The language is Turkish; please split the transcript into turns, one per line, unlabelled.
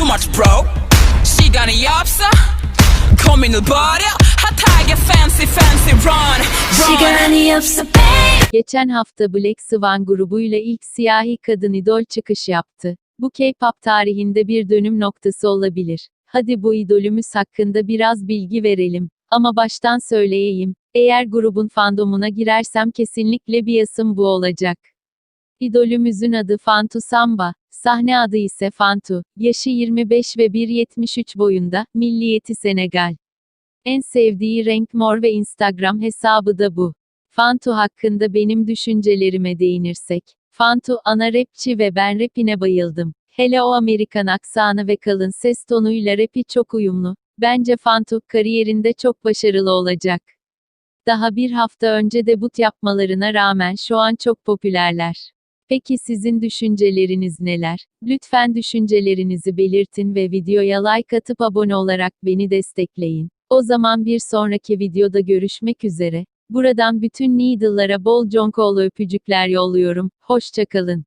too much bro 시간이 없어 고민을 버려 핫하게 fancy fancy run, run.
시간이 없어 babe
Geçen hafta Black Swan grubuyla ilk siyahi kadın idol çıkış yaptı. Bu K-pop tarihinde bir dönüm noktası olabilir. Hadi bu idolümüz hakkında biraz bilgi verelim. Ama baştan söyleyeyim, eğer grubun fandomuna girersem kesinlikle bir yasım bu olacak. İdolümüzün adı Fantu Samba, sahne adı ise Fantu, yaşı 25 ve 1.73 boyunda, milliyeti Senegal. En sevdiği renk mor ve Instagram hesabı da bu. Fantu hakkında benim düşüncelerime değinirsek. Fantu ana rapçi ve ben rapine bayıldım. Hele o Amerikan aksanı ve kalın ses tonuyla rapi çok uyumlu. Bence Fantu kariyerinde çok başarılı olacak. Daha bir hafta önce debut yapmalarına rağmen şu an çok popülerler. Peki sizin düşünceleriniz neler? Lütfen düşüncelerinizi belirtin ve videoya like atıp abone olarak beni destekleyin. O zaman bir sonraki videoda görüşmek üzere. Buradan bütün Needle'lara bol conkolu öpücükler yolluyorum. Hoşçakalın.